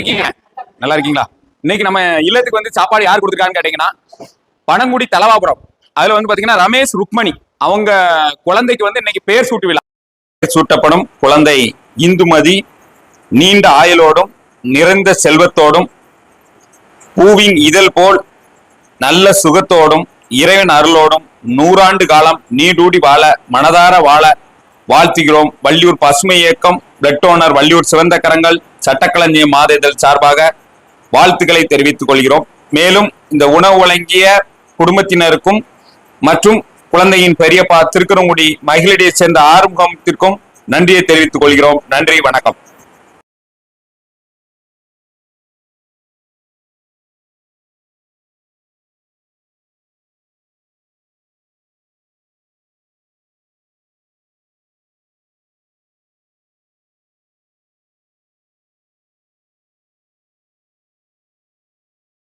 இருக்கீங்க? நல்லா இருக்கீங்களா? இன்னைக்கு நம்ம இல்லத்துக்கு வந்து சாப்பாடு யார் கொடுத்துருக்கான்னு கேட்டீங்கன்னா பனங்குடி தலவாபுரம். அதுல வந்து பாத்தீங்கன்னா ரமேஷ் ருக்மணி. அவங்க குழந்தைக்கு வந்து இன்னைக்கு பேர் சூட்டு விழா. பேர் சூட்டப்படும் குழந்தை இந்துமதி நீண்ட ஆயுளோடும் நிறைந்த செல்வத்தோடும் பூவின் இதழ் போல் நல்ல சுகத்தோடும் இறைவன் அருளோடும் நூறாண்டு காலம் நீடூடி வாழ மனதார வாழ வாழ்த்துகிறோம். வள்ளியூர் பசுமை இயக்கம் பிளட் ஓனர் வள்ளியூர் சிவந்த கரங்கள் சட்டக்கலைஞர் மாத இதழ் சார்பாக வாழ்த்துக்களை தெரிவித்துக் கொள்கிறோம். மேலும் இந்த உணவு வழங்கிய குடும்பத்தினருக்கும் மற்றும் குழந்தையின் பெரியப்பா திருக்குறங்குடி மகளிரைச் சேர்ந்த ஆறுமுகத்திற்கும் நன்றியை தெரிவித்துக் கொள்கிறோம். நன்றி வணக்கம்.